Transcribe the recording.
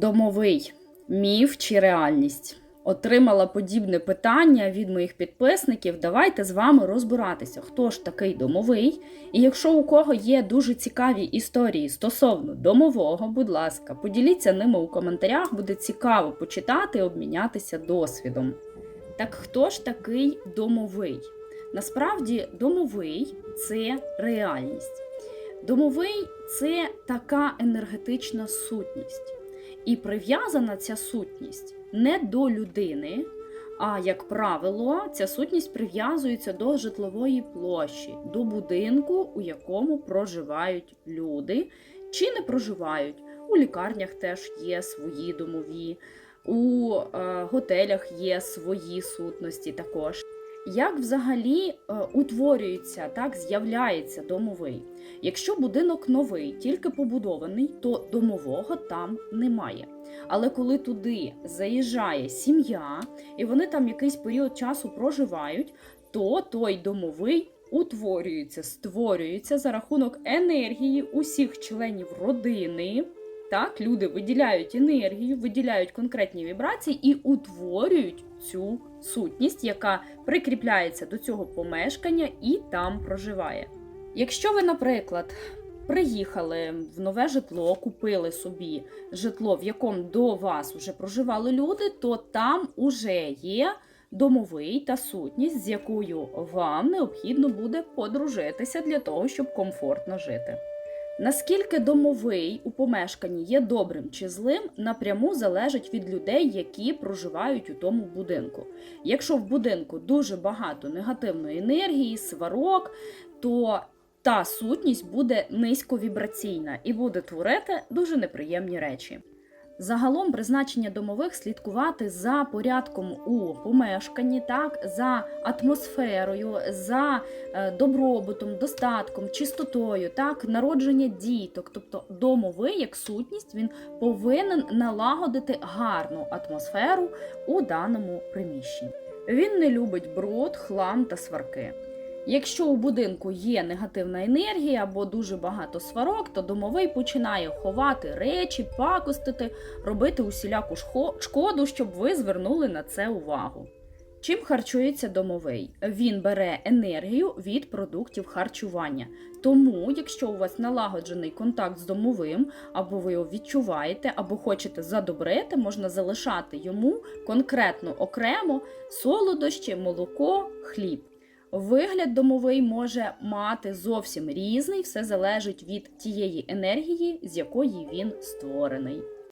Домовий міф чи реальність? Отримала подібне питання від моїх підписників. Давайте з вами розбиратися, хто ж такий домовий. І якщо у кого є дуже цікаві історії стосовно домового, будь ласка, поділіться ними у коментарях, буде цікаво почитати обмінятися досвідом. Так хто ж такий домовий? Насправді, домовий це реальність. Домовий це така енергетична сутність. І прив'язана ця сутність не до людини, а, як правило, ця сутність прив'язується до житлової площі, до будинку, у якому проживають люди чи не проживають. У лікарнях теж є свої домові, у е, готелях є свої сутності також. Як взагалі е, утворюється, так з'являється домовий? Якщо будинок новий, тільки побудований, то домового там немає. Але коли туди заїжджає сім'я, і вони там якийсь період часу проживають, то той домовий утворюється, створюється за рахунок енергії усіх членів родини. Так, люди виділяють енергію, виділяють конкретні вібрації і утворюють цю сутність, яка прикріпляється до цього помешкання і там проживає. Якщо ви, наприклад, приїхали в нове житло, купили собі житло, в якому до вас вже проживали люди, то там уже є домовий та сутність, з якою вам необхідно буде подружитися для того, щоб комфортно жити. Наскільки домовий у помешканні є добрим чи злим, напряму залежить від людей, які проживають у тому будинку. Якщо в будинку дуже багато негативної енергії, сварок, то та сутність буде низьковібраційна і буде творити дуже неприємні речі. Загалом призначення домових слідкувати за порядком у помешканні, так за атмосферою, за е, добробутом, достатком, чистотою, так народження діток. Тобто домовий як сутність він повинен налагодити гарну атмосферу у даному приміщенні. Він не любить бруд, хлам та сварки. Якщо у будинку є негативна енергія або дуже багато сварок, то домовий починає ховати речі, пакостити, робити усіляку шкоду, щоб ви звернули на це увагу. Чим харчується домовий? Він бере енергію від продуктів харчування. Тому, якщо у вас налагоджений контакт з домовим, або ви його відчуваєте, або хочете задобрити, можна залишати йому конкретно окремо солодощі, молоко, хліб. Вигляд домовий може мати зовсім різний, все залежить від тієї енергії, з якої він створений.